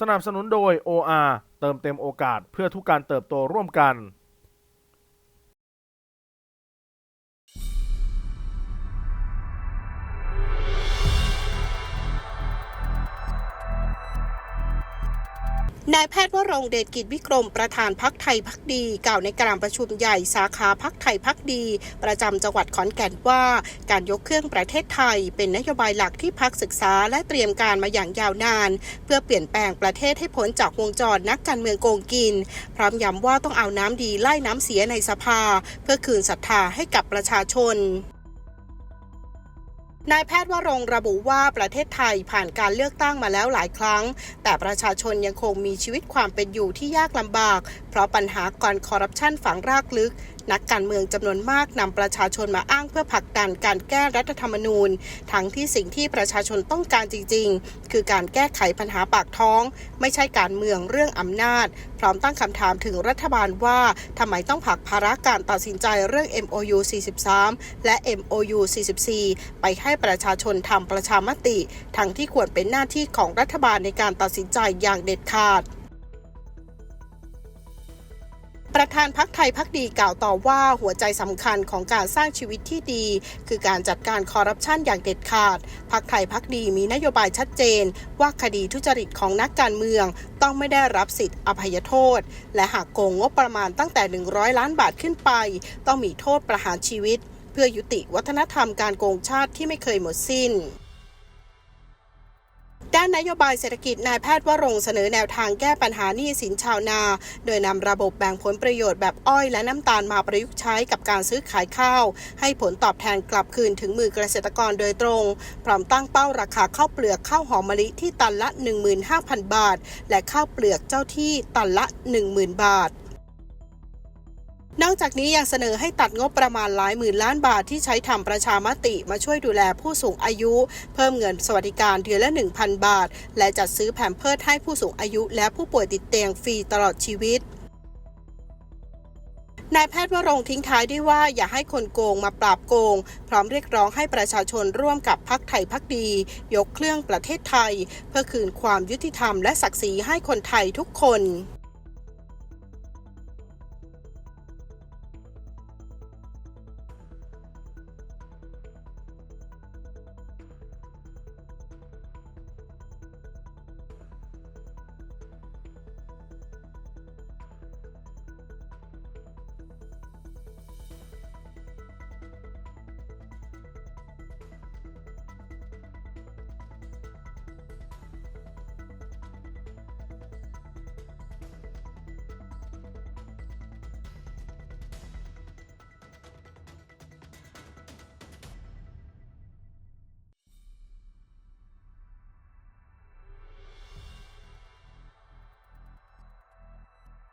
สนับสนุนโดย OR เติมเต็มโอกาสเพื่อทุกการเติบโตร่วมกัน นายแพทย์วรงเดชกิจวิกรมประธานพักไทยพักดี กล่าวในการประชุมใหญ่สาขาพักไทยพักดี ประจำจังหวัดขอนแก่นว่า การยกเครื่องประเทศไทย เป็นนโยบายหลักที่พักศึกษาและเตรียมการมาอย่างยาวนาน เพื่อเปลี่ยนแปลงประเทศให้พ้นจากวงจรนักการเมืองโกงกิน พร้อมย้ำว่าต้องเอาน้ำดีไล่น้ำเสียในสภา เพื่อคืนศรัทธาให้กับประชาชน นายแพทย์วรงระบุว่าประเทศไทยผ่านการเลือกตั้งมาแล้วหลายครั้ง แต่ประชาชนยังคงมีชีวิตความเป็นอยู่ที่ยากลำบาก เพราะปัญหาการคอร์รัปชันฝังรากลึก นักการเมืองจำนวนมากนำประชาชนมาอ้างเพื่อผลักดันการแก้รัฐธรรมนูญ ทั้งที่สิ่งที่ประชาชนต้องการจริง ๆ คือการแก้ไขปัญหาปากท้อง ไม่ใช่การเมืองเรื่องอำนาจ พร้อมตั้งคำถามถึงรัฐบาลว่าทำไมต้องผลักภาระการตัดสินใจเรื่อง MOU 43 และ MOU 44 ไปให้ประชาชนทำประชามติ ทั้งที่ควรเป็นหน้าที่ของรัฐบาลในการตัดสินใจอย่างเด็ดขาด ประธานพักไทยพักดีกล่าวต่อว่าหัวใจสำคัญของการสร้างชีวิตที่ดี คือการจัดการคอร์รัปชันอย่างเด็ดขาด พักไทยพักดีมีนโยบายชัดเจน ว่าคดีทุจริตของนักการเมือง ต้องไม่ได้รับสิทธิ์อภัยโทษ และหากโกงงบประมาณตั้งแต่ 100 ล้านบาทขึ้นไป ต้องมีโทษประหารชีวิต เพื่อยุติวัฒนธรรมการโกงชาติที่ไม่เคยหมดสิ้น ด้านนโยบายเศรษฐกิจนายแพทย์วรงเสนอแนวทางแก้ปัญหาหนี้สินชาวนา โดยนำระบบแบ่งผลประโยชน์แบบอ้อยและน้ำตาลมาประยุกต์ใช้กับการซื้อขายข้าว ให้ผลตอบแทนกลับคืนถึงมือเกษตรกรโดยตรง พร้อมตั้งเป้าราคาข้าวเปลือกข้าวหอมมะลิที่ตันละ 15,000 บาท และข้าวเปลือกเจ้าที่ตันละ 10,000 บาท นอกจากนี้ยังเสนอให้ตัดงบประมาณหลายหมื่นล้านบาทที่ใช้ทำประชามติมาช่วยดูแลผู้สูงอายุ เพิ่มเงินสวัสดิการเดือนละ 1,000 บาท และจัดซื้อแผ่นเพิร์ให้ผู้สูงอายุ และผู้ป่วยติดเตียงฟรีตลอดชีวิตนายแพทย์วรงทิ้งท้ายด้วยว่าอย่าให้คนโกงมาปราบโกง พร้อมเรียกร้องให้ประชาชนร่วมกับพักไทยพักดี ยกเครื่องประเทศไทย เพื่อคืนความยุติธรรมและศักดิ์ศรีให้คนไทยทุกคน